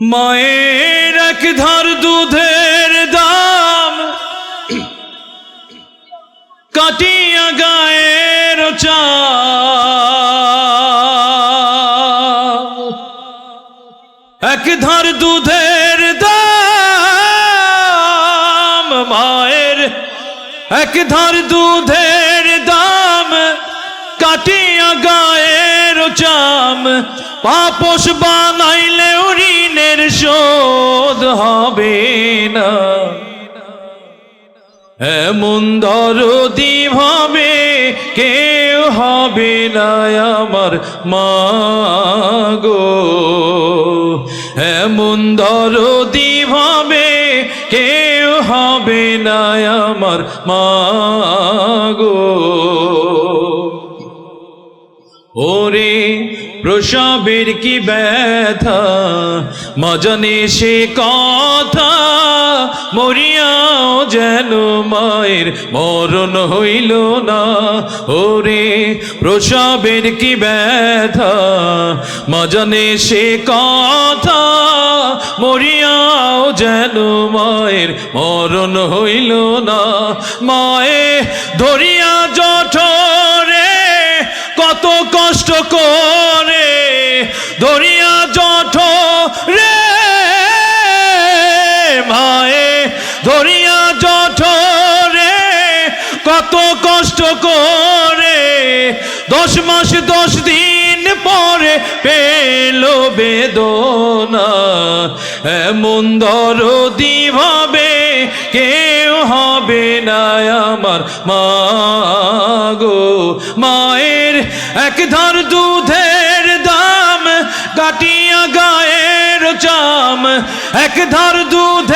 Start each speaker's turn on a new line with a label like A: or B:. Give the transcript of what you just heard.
A: মায়ের এক ধার দুধের দাম। কাটিয়া গায়ের চাল। এক ধার দুধের দাম। মায়ের এক ধার দুধের দাম। কাটিয়া গায়ের চাম। পাপস বানাইলে শোধ হবে না। এমন দরদি ভাবে কেউ হবে না আমার মাগো এমন দরদি ভাবে কেউ হবে না আমার মাগো ওরে প্রসবের কি ব্যথা? মজনে সে কথা মরিয়াও যেন মায়ের মরণ হইল না। ওরে, প্রসবের কি ব্যথা? মজনে সে কথা মরিয়াও যেন মায়ের মরণ হইল না। মায়ে ধরিয়া ধরিয়া জঠ রে কত কষ্ট করে দশ মাস, দশ দিন পরে পেল বেদনা। এমন দরদি ভাবে কেউ হবে না আমার মাগো মায়ের এক ধার দুধের দাম কাটিয়া গায়ের চাম। এক ধার দুধের